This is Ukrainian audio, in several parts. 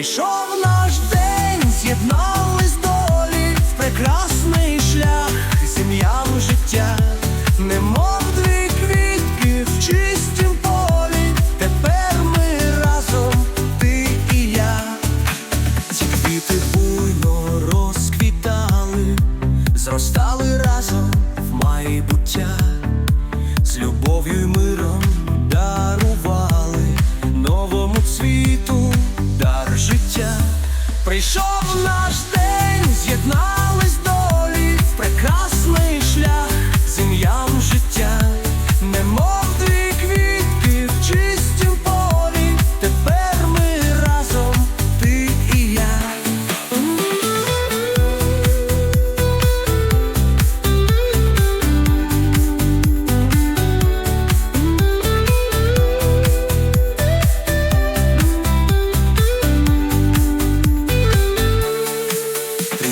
Прийшов наш день, з'єднались долі в прекрасний шлях, сім'ям життя, немов дві квітки в чистім полі. Тепер ми разом, ти і я. Ці квіти буйно розквітали, зростали разом в майбуття, з любов'ю й миром Прийшов наш день, з'єднались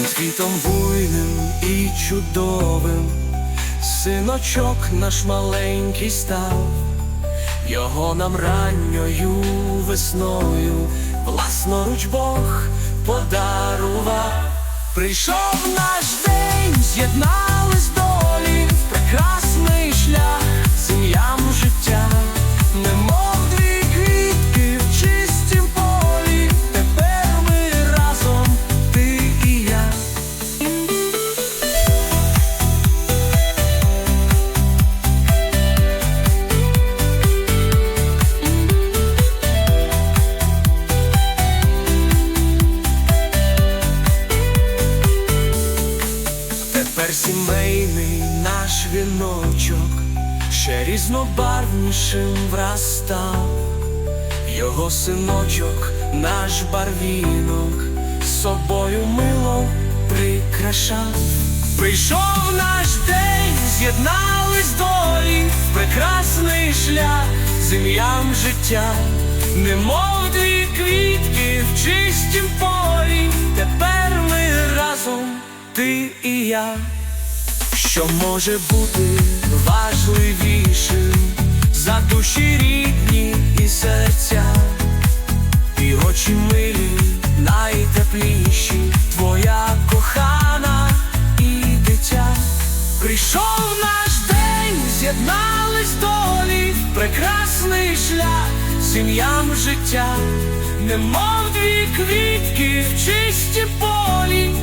світом буйним і чудовим, синочок наш маленький став, його нам ранньою весною, власноруч Бог подарував. Прийшов наш день, з'єднались долі в прекрасний шлях, Тепер сімейний наш віночок ще різнобарвнішим врастав, його синочок, наш барвінок, собою мило прикрашав. Прийшов наш день, з'єднались долі в прекрасний шлях з ім'ям життя, немов дві квітки в чистім полі. Тепер ми разом, ти і я. Що може бути важливішим за душі рідні і серця, і очі милі, найтепліші, твоя кохана і дитя. Прийшов наш день, з'єднались долі, прекрасний шлях, сім'ям життя, немов дві квітки в чисті полі,